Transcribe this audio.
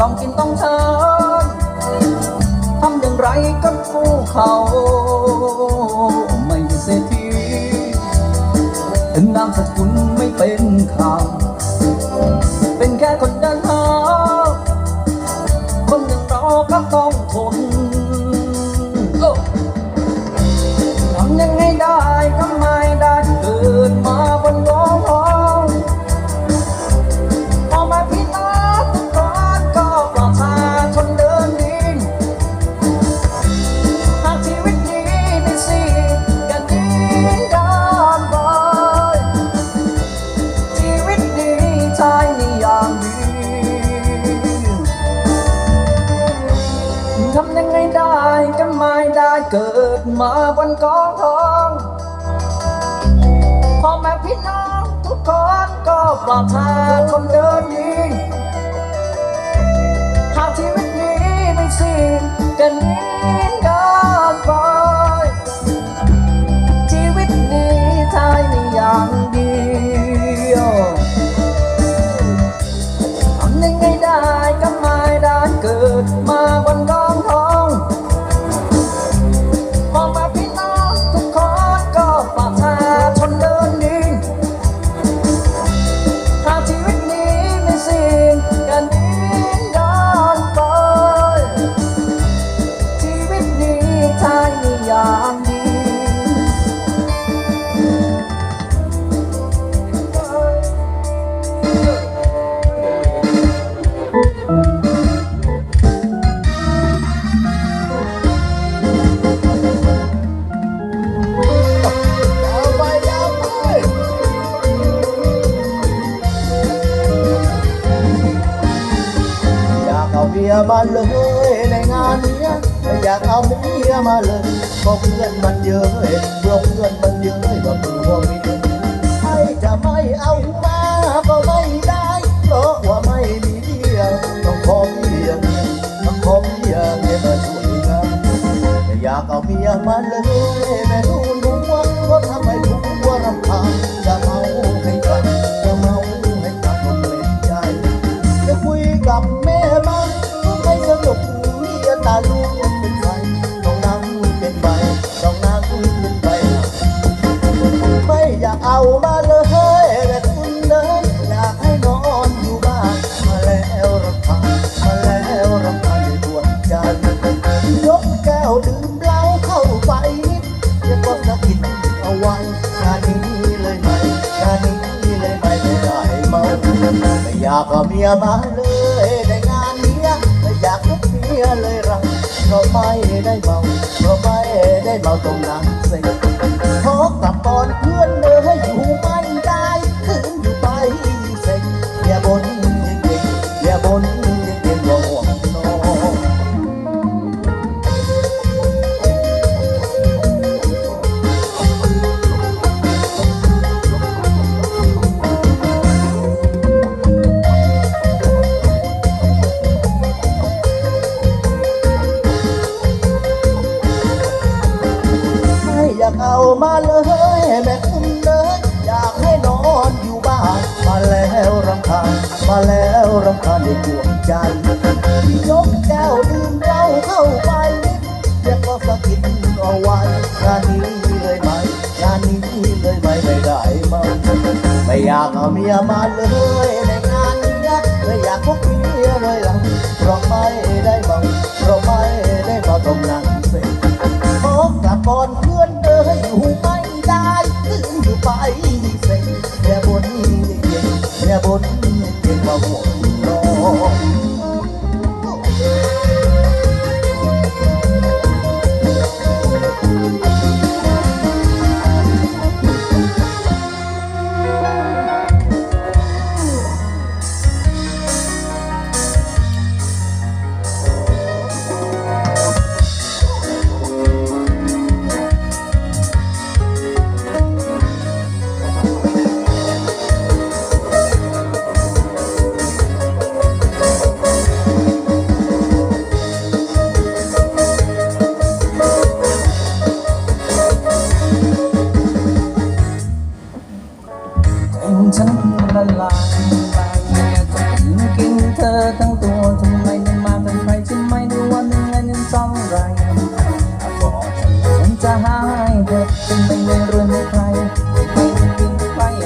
ต้องกินต้องเชิญทำอย่างไรกับผู้เขาไม่เสียทีถึงนามสกุลไม่เป็นข่าว ยังไงได้ก็ไม่ได้เกิดมาบนกองทองพ่อแม่พี่น้องทุกคนก็ปลอดชาคนเดินนี้หากชีวิตนี้ไม่สิ้นกันนี้ มียมาเลยในงานเนี้ยไม่อยากเอาเมียมาเลยเพราะเพื่อนมันเยอะเพราะเพื่อน นี้เลยไปไม่ไหวเมาไม่อยากเอาเมียมาเลยได้งานเมียไม่อยากลุกเมียเลยเราเพราะไม่ได้เมาเพราะไม่ได้เมาตรงนั้นสิามาเลยแม่คุณเลยอยากให้นอนอยู่บ้านมาแล้วรำคาญมาแล้วรำคาญในดวงใจยกแก้วดื่มเหล้าเข้าไปเรียกก็สะกิดเอาไว้งานนี้เลยไหมงานนี้เลยไหมไม่ได้มาไม่อยากเอาเมียมาเลย ย็นแย่บนเย็นมาห่วงนอง